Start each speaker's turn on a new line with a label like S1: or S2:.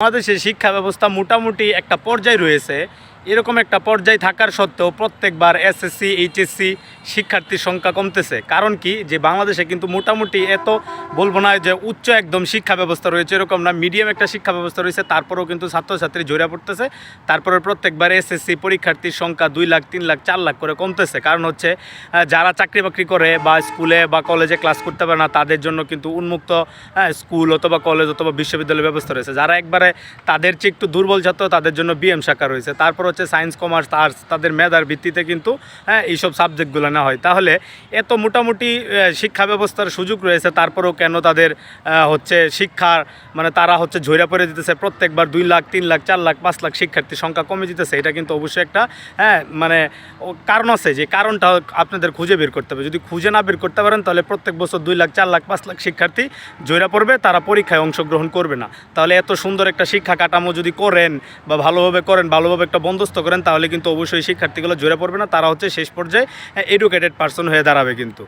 S1: বাংলাদেশের শিক্ষা ব্যবস্থা মোটামুটি একটা পর্যায় রয়েছে। এরকম একটা পর্যায় থাকার সত্ত্বেও প্রত্যেকবার এসএসসি, এইচএসসি শিক্ষার্থীর সংখ্যা কমতেছে। কারণ কি? যে বাংলাদেশে কিন্তু মোটামুটি এত বলব না যে উচ্চ একদম শিক্ষা ব্যবস্থা রয়েছে, এরকম না। মিডিয়াম একটা শিক্ষা ব্যবস্থা রয়েছে, তারপরেও কিন্তু ছাত্রছাত্রী জড়িয়ে পড়তেছে। তারপরে প্রত্যেকবার এসএসসি পরীক্ষার্থীর সংখ্যা দুই লাখ, তিন লাখ, চার লাখ করে কমতেছে। কারণ হচ্ছে যারা চাকরি বাকরি করে বা স্কুলে বা কলেজে ক্লাস করতে পারে না, তাদের জন্য কিন্তু উন্মুক্ত স্কুল অথবা কলেজ অথবা বিশ্ববিদ্যালয় ব্যবস্থা রয়েছে। যারা একবারে তাদের চেয়ে একটু দুর্বল ছাত্র, তাদের জন্য বিএম শাখা রয়েছে। তারপর হচ্ছে সায়েন্স, কমার্স, আর্টস, তাদের মেধার ভিত্তিতে কিন্তু হ্যাঁ এইসব সাবজেক্টগুলো নেওয়া হয়। তাহলে এত মোটামুটি শিক্ষা ব্যবস্থার সুযোগ রয়েছে, তারপরেও কেন তাদের হচ্ছে শিক্ষার মানে তারা হচ্ছে ঝইরা পড়ে দিতেছে প্রত্যেকবার দুই লাখ, তিন লাখ, চার লাখ, পাঁচ লাখ শিক্ষার্থীর সংখ্যা কমে যেতেছে, এটা কিন্তু অবশ্যই একটা হ্যাঁ মানে কারণ আছে যে, কারণটা আপনাদের খুঁজে বের করতে হবে। যদি খুঁজে না বের করতে পারেন, তাহলে প্রত্যেক বছর দুই লাখ, চার লাখ, পাঁচ লাখ শিক্ষার্থী জয়রা পড়বে, তারা পরীক্ষায় অংশগ্রহণ করবে না। তাহলে এত সুন্দর একটা শিক্ষা কাঠামো যদি করেন বা ভালোভাবে করেন, ভালোভাবে একটা বন্দোস্ত করেন, তাহলে কিন্তু অবশ্যই শিক্ষার্থীগুলো জয়রা পড়বে না, তারা হচ্ছে শেষ পর্যায়ে এডুকেটেড পার্সন হয়ে দাঁড়াবে কিন্তু।